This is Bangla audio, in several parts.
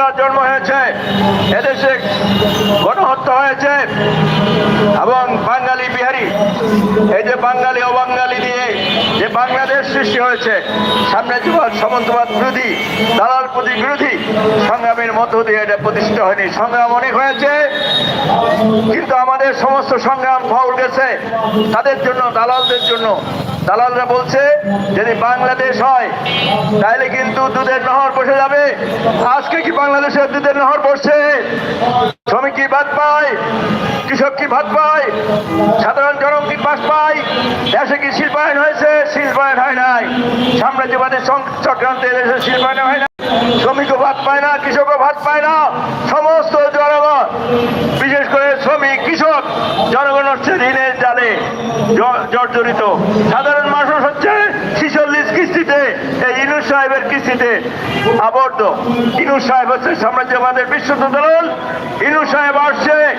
সন্ত্রাস জন্ম হয়েছে। এদেশে গণহত্যা হয়েছে এবং বাঙালি বিহারি এই যে বাঙালি যে বাংলাদেশ সৃষ্টি হয়েছে। সাম্রাজ্যবাদ সামন্তবাদ বিরোধী, দালাল প্রতি বিরোধী সংগ্রামের মধ্য দিয়ে এটা প্রতিষ্ঠিত হয়নি। সংগ্রাম অনেক হয়েছে, কিন্তু আমাদের সমস্ত সংগ্রাম ফাউল গেছে। তাদের জন্য, দালালদের জন্য। দালালরা বলছে, যদি বাংলাদেশ হয়, তাহলে কিন্তু দুধের নহর বসে যাবে। আজকে কি বাংলাদেশের দুধের নহর বসছে? শ্রমিক কি ভাত পায়। কৃষক কি ভাত পায়? সাধারণ জনক কি পাশ পায়? দেশে কি শিল্পায়ন হয়েছে? শিল্পায়ন হয় নাই। সাম্রাজ্যবাদের চক্রান্তে দেশে শিল্পায়ন হয় না শ্রমিকও ভাত পায় না, কৃষকও ভাত পায় না। সমস্ত জনগণ, বিশেষ করে শ্রমিক, কৃষক, জনগণ হচ্ছে ঋণের জালে জর্জরিত। সাধারণ মানুষ হচ্ছে সাহেবের কৃষিতে আবদ্ধ। ইনু সাহেব হচ্ছে সাম্রাজ্যবাদের বিশ্বত দল। ইনু সাহেব আসছে,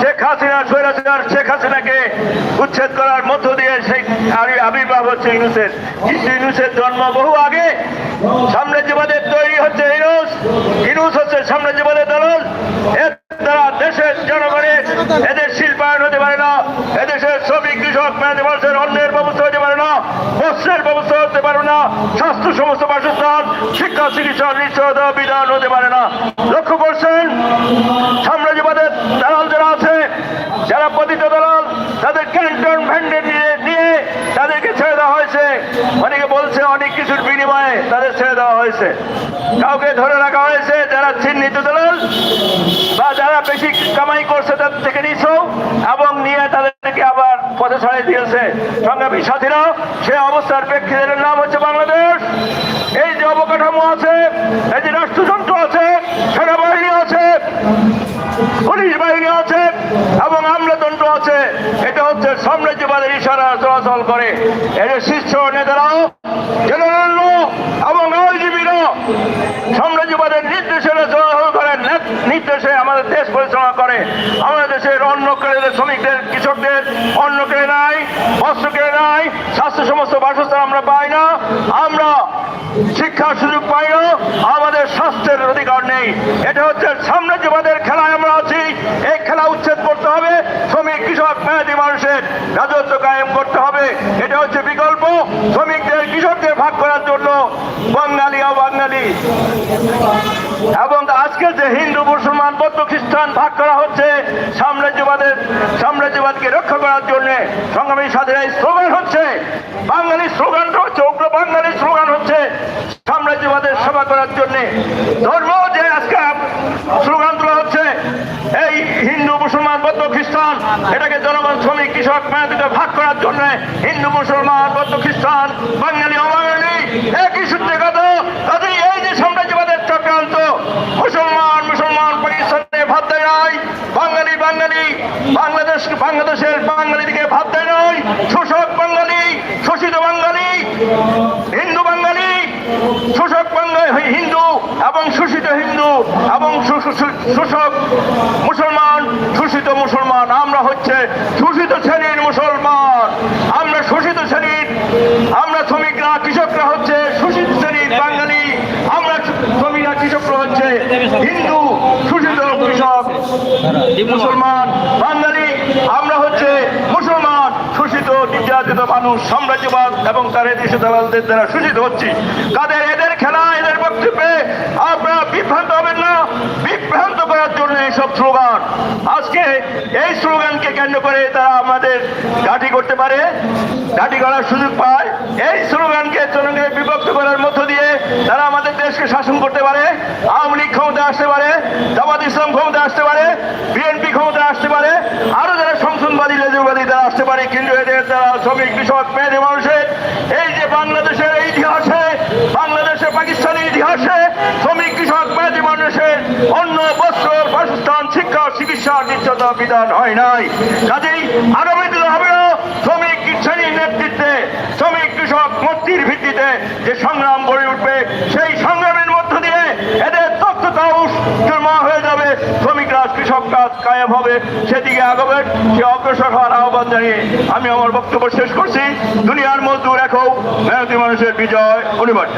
শেখ হাসিনা স্বৈরাচার শেখ হাসিনাকে উচ্ছেদ করার মধ্য দিয়ে সেই আবি- আবির্ভাব হচ্ছে ইনুসের। কিন্তু ইনুসের জন্ম বহু আগে। সাম্রাজ্যবাদের তৈরি হচ্ছে ইনুস। ইনুস হচ্ছে সাম্রাজ্যবাদের দল এর দ্বারা দেশের জনগণের এদের শিল্পায়ন হতে পারে না, এদেশের শ্রমিক, কৃষক মেয়াদী অন্যের ব্যবস্থা হতে পারে না বস্ত্রের ব্যবস্থা হতে পারে না, স্বাস্থ্য সমস্ত বাসস্থান, শিক্ষা, চিকিৎসা, নিশ্চয়তা, বিধান হতে পারে না। লক্ষ্য করছেন, সাম্রাজ্যবাদের দালাল যারা আছে, যারা পতিত দালাল, তাদের ক্যান্টন ভ্যান্ডে নিয়ে তাদেরকে ছেড়ে দেওয়া হয়েছে। অনেকে বলছে অনেক কিছুর বিনিময়ে তাদের ছেড়ে দেওয়া হয়েছে। কাউকে ধরে রাখা হয়েছে যারা চিহ্নিত দালাল যারা বেশি কামাই করছে তাদের থেকে নিছ এবং নিয়ে তাদেরকে আবার পথে ছাড়িয়ে দিয়েছে সংগ্রামী সাথীরা, সে অবস্থার প্রেক্ষিতের নাম হচ্ছে বাংলাদেশ। এই যে অবকাঠামো আছে, এই যে রাষ্ট্রযন্ত্র আছে, সেনাবাহিনী আছে, পুলিশ বাহিনী আছে এবং আমলাতন্ত্র আছে, এটা হচ্ছে সাম্রাজ্যবাদের ইশারা চলাচল করে। এর শীর্ষ নেতারাও জেনারেলরা এবং আইজিবিরা সাম্রাজ্যবাদের নির্দেশে চলাচল করেন নেত- নির্দেশে আমাদের দেশ পরিচালনা করে আমাদের দেশের অন্য কেড়ে শ্রমিকদের, কৃষকদের অন্য কেড়ে নাই বস্ত্র কেড়ে নাই স্বাস্থ্য সমস্ত বাসস্থান আমরা পাই না, আমরা শিক্ষার সুযোগ পাই না, আমাদের স্বাস্থ্যের অধিকার নেই। এটা হচ্ছে সাম্রাজ্যবাদের খেলায় আমরা আছি, এই খেলা উচ্ছেদ করতে হবে, শ্রমিক, কৃষক মেয়াদী মানুষের রাজত্ব কায়েম করতে হবে। এটা হচ্ছে বিকল্প, শ্রমিকদের, কৃষকদের ভাগ করার জন্য বাঙালি অবাঙালি এবং আজকে যে হিন্দু, মুসলমান, বৌদ্ধ, খ্রিস্টান ভাগ করা হচ্ছে সাম্রাজ্যবাদের সাম্রাজ্যবাদকে রক্ষা করার সংগ্রামী স্বাধীন স্লোগান হচ্ছে। বাঙালি স্লোগানটা হচ্ছে, উগ্র বাঙালি স্লোগান হচ্ছে। সাম্রাজ্যবাদের সেবা করার জন্য ধর্ম যে আজকে স্লোগান হচ্ছে, এই হিন্দু, মুসলমান, বৌদ্ধ, খ্রিস্টান, এটাকে জনগণ, শ্রমিক, কৃষক মেয়াদিকে ভাগ করার জন্য হিন্দু, মুসলমান, বৌদ্ধ, খ্রিস্টান, বাঙালি, অবাঙালি একই সূত্রে কথা। কাজে এই যে সাম্রাজ্যবাদের চক্রান্ত, মুসলমান মুসলমান পাকিস্তানে ভাত দেয় বাঙালি, বাংলাদেশ, বাংলাদেশের বাঙালিদিকে ভাব ভাত দেয় নয় শোষক বাঙালি, শোষিত বাঙালি, হিন্দু বাঙালি, শোষক বাঙালি হিন্দু এবং শোষিত হিন্দু এবং শোষক মুসলমান, শোষিত মুসলমান। আমরা হচ্ছে শোষিত শ্রেণির মুসলমান আমরা শোষিত শ্রেণির আমরা শ্রমিকরা কৃষকরা হচ্ছে শোষিত শ্রেণির বাঙালি আমরা শ্রমিকরা কৃষকরা হচ্ছে হিন্দু শোষিত কৃষক মুসলমান বাঙালি, আমরা হচ্ছে মুসলমান, শোষিত, নির্যাতিত মানুষ, সাম্রাজ্যবাদ এবং তার দেশে দালালদের দ্বারা শোষিত হচ্ছি। কাদের এদের খেলা, এদের বক্তব্যে আপনারা বিভ্রান্ত হবেন না, বিভ্রান্ত করার জন্য এইসব স্লোগান। আজকে এই স্লোগানকে কেন্দ্র করে তারা আমাদের ঘাঁটি করতে পারে ঘাঁটি করার সুযোগ পায়। এই স্লোগানকে জনকে বিভক্ত করার মধ্য দিয়ে তারা আমাদের দেশকে শাসন করতে পারে আওয়ামী লীগ ক্ষমতা আসতে পারে জামাত ইসলাম ক্ষমতা আসতে পারে বিএনপি ক্ষমতা আসতে পারে আরও যারা সংসদবাদী লেজুবাদী তারা আসতে পারে কিন্তু এদের দ্বারা শ্রমিক কৃষক মেয়েদের মানুষের, এই যে বাংলাদেশের ইতিহাসে, বাংলাদেশের পাকিস্তানের ইতিহাসে শ্রমিক কৃষক মেয়েদের মানুষের অন্য বস্ত্র, বাসস্থান, শিক্ষা, চিকিৎসা নিশ্চয়তা বিধান হয় নাই। কাজেই আগামী দিনে হবে না। শ্রমিক শ্রেণির নেতৃত্বে, শ্রমিক কৃষক মন্ত্রীর ভিত্তিতে যে সংগ্রাম গড়ে উঠবে, সেই সংগ্রামের মধ্য দিয়ে এদের তথ্যতাউস জমা হয়ে যাবে। শ্রমিকরা খেলাফত কায়েম হবে সেদিকে আগাবেন সে অগ্রসর হওয়ার আহ্বান জানিয়ে আমি আমার বক্তব্য শেষ করছি। দুনিয়ার মজদুর এখন মেহনতি মানুষের বিজয় অনিবার্য।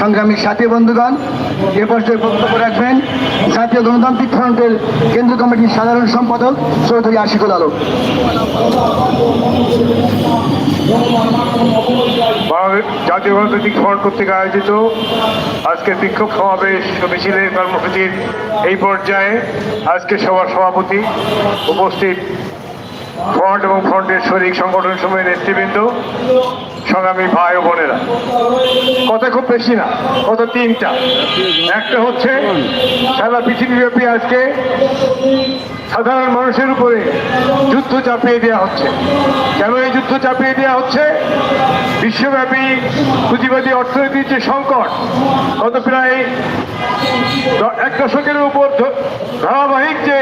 সংগ্রামী সাথী বন্ধুগণ এ পর্যায়ে বক্তব্য রাখবেন জাতীয় গণতান্ত্রিক ফ্রন্টের কেন্দ্রীয় কমিটির সাধারণ সম্পাদক চৌধুরী আশিকুল আলম। বাংলাদেশ জাতীয় গণতান্ত্রিক ফ্রন্ট কর্তৃক আয়োজিত আজকের বিক্ষোভ সমাবেশ মিছিলের কর্মসূচির এই পর্যায়ে আজকে সভার সভাপতি উপস্থিত ফ্রন্ট এবং ফ্রন্টের শরিক সংগঠন সময়ের নেতৃবৃন্দ, সংগ্রামী ভাই ও বোনেরা। কথা খুব বেশি না কত তিনটা। একটা হচ্ছে সারা পৃথিবীব্যাপী আজকে সাধারণ মানুষের উপরে যুদ্ধ চাপিয়ে দেওয়া হচ্ছে। কেন এই যুদ্ধ চাপিয়ে দেওয়া হচ্ছে? বিশ্বব্যাপী পুঁজিবাদী অর্থনীতির যে সংকট, গত প্রায় এক দশকের উপর ধারাবাহিক যে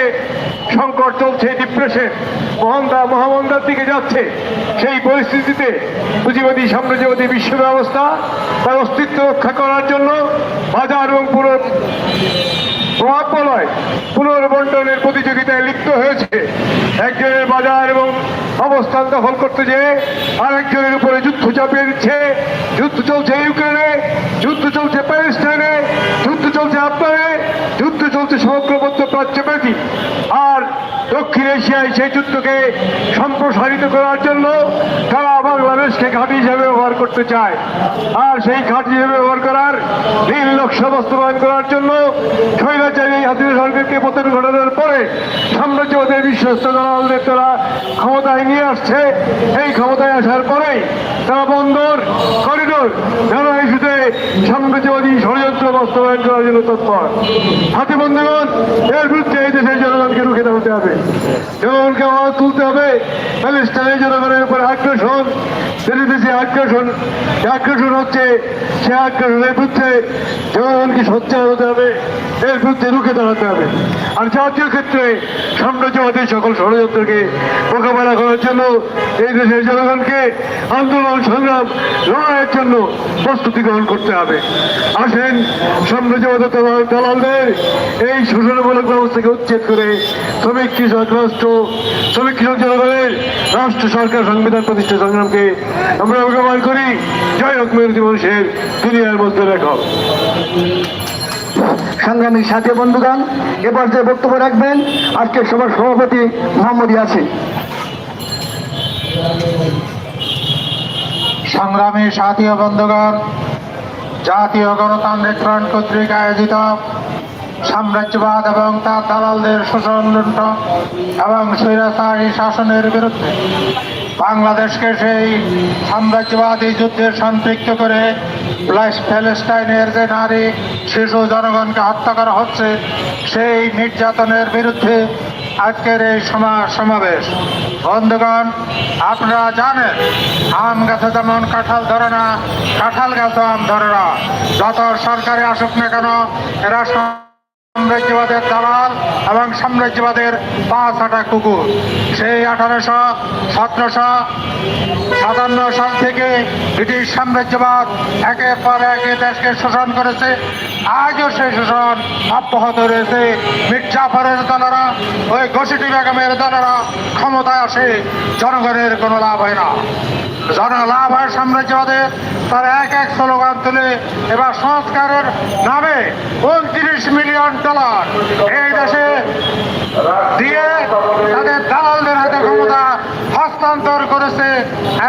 সংকট চলছে ডিপ্রেশন মহন্দা, মহামন্দার দিকে যাচ্ছে, সেই পরিস্থিতিতে পুঁজিবাদী, সাম্রাজ্যবাদী বিশ্ব ব্যবস্থা তার অস্তিত্ব রক্ষা করার জন্য বাজার এবং পুরো প্রভাব পুনর্বন্টনের প্রতিযোগিতায় লিপ্ত হয়েছে। একজনের বাজার এবং অবস্থান দখল করতে যেয়ে আরেকজনের উপরে যুদ্ধ চাপিয়ে দিচ্ছে। যুদ্ধ চলছে ইউক্রেনে, যুদ্ধ চলছে প্যালেস্টাইনে, যুদ্ধ চলছে আফগানে, যুদ্ধ চলছে সমগ্র মধ্যপ্রাচ্যব্যাপী আর দক্ষিণ এশিয়ায় সেই যুদ্ধকে সম্প্রসারিত করার জন্য তারা বাংলাদেশকে ঘাঁটি হিসেবে ব্যবহার করতে চায়। আর সেই ঘাঁটি হিসেবে ব্যবহার করার নীল লক্ষ্য বাস্তবায়ন করার জন্য স্বৈরাচারী হাসিনা সরকারকে পতন ঘটানোর পরে সাম্রাজ্যবাদের বিশ্বস্ত দালালদের তারা ক্ষমতায় নিয়ে আসছে। এই ক্ষমতায় আসার পরেই তারা বন্দর, করিডোর ইস্যুতে সাম্রাজ্যবাদী ষড়যন্ত্র বাস্তবায়ন করার জন্য তৎপর। হাতে বন্ধুগণ, এর বিরুদ্ধে এই দেশের জনগণকে রুখে দাঁড়াতে হবে। জনগণকে আওয়াজ তুলতে হবে। প্যালেস্টাইনের জনগণের উপর আগ্রাসন, দেশে আগ্রাসন আগ্রাসন হচ্ছে, সে আগ্রাসনের বিরুদ্ধে জনগণকে সোচ্চার হতে হবে, এর বিরুদ্ধে রুখে দাঁড়াতে হবে। আর জাতীয় ক্ষেত্রে সাম্রাজ্যবাদী সকল ষড়যন্ত্রকে মোকাবেলা করার জন্য এই দেশের জনগণকে আন্দোলন, সংগ্রাম, লড়াইয়ের জন্য প্রস্তুতি গ্রহণ করতে হবে। আসেন সাম্রাজ্যবাদ দালালদের এই শোষণমূলক ব্যবস্থাকে উচ্ছেদ করে শ্রমিক কৃষক রাষ্ট্র শ্রমিক কৃষক জনগণের রাষ্ট্র সরকার সংবিধান প্রতিষ্ঠা সংগ্রামকে আমরা অবগমান করি। জয় হোক মেরুতি মানুষের দুনিয়ার মধ্যে রেখক সংগ্রামী সাথী বন্ধুগণ এ পর্যায়ে বক্তব্য রাখবেন আজকের সভার সভাপতি মোহাম্মদ ইয়াসিন। সংগ্রামী সাথী ও বন্ধুগণ জাতীয় গণতান্ত্রিক ফ্রন্ট কর্তৃক আয়োজিত সাম্রাজ্যবাদ এবং তার দালালদের শোষণ, লুণ্ঠন এবং স্বৈরাচারী শাসনের বিরুদ্ধে বাংলাদেশকে সেই সাম্রাজ্যবাদী যুদ্ধে সম্পৃক্ত করে প্যালেস্টাইনের যে নারী, শিশু, জনগণকে হত্যা করা হচ্ছে, সেই নির্যাতনের বিরুদ্ধে আজকের এই সমা- সমাবেশ। বন্ধুগণ, আপনারা জানেন, আম গাছে যেমন কাঁঠাল ধরে না, কাঁঠাল গাছে আম ধরে না। যত সরকারি আসুক না কেন, এরা সাম্রাজ্যবাদের দালাল এবং সাম্রাজ্যবাদের পাঁচ আটা কুকুর। সেই আঠারোশো সতেরোশো সাতান্ন সাল থেকে ব্রিটিশ সাম্রাজ্যবাদ একের পর এক দেশকে শোষণ করেছে। আজও সেই শোষণ অব্যাহত রয়েছে। মির্জাফরের দলেরা, ওই ঘষিটি বেগমের দলেরা ক্ষমতায় আসে, জনগণের কোনো লাভ হয় না। জন লাভ হয় সাম্রাজ্যবাদের তার এক এক স্লোগান তুলে এবার সংস্কারের নামে উনত্রিশ মিলিয়ন ডলার এই দেশে দিয়ে তাদের দালালদের হাতে ক্ষমতা হস্তান্তর করেছে।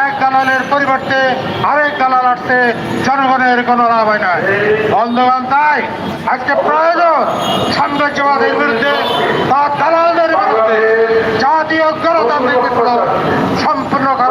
এক দালালের পরিবর্তে আরেক দালাল আসছে, জনগণের কোনো লাভ হয় না। বন্ধুবান তাই আজকে প্রয়োজন সাম্রাজ্যবাদের বিরুদ্ধে বা দালালদের বিরুদ্ধে জাতীয় গণতান্ত্রিক বিপ্লব সম্পূর্ণ করা।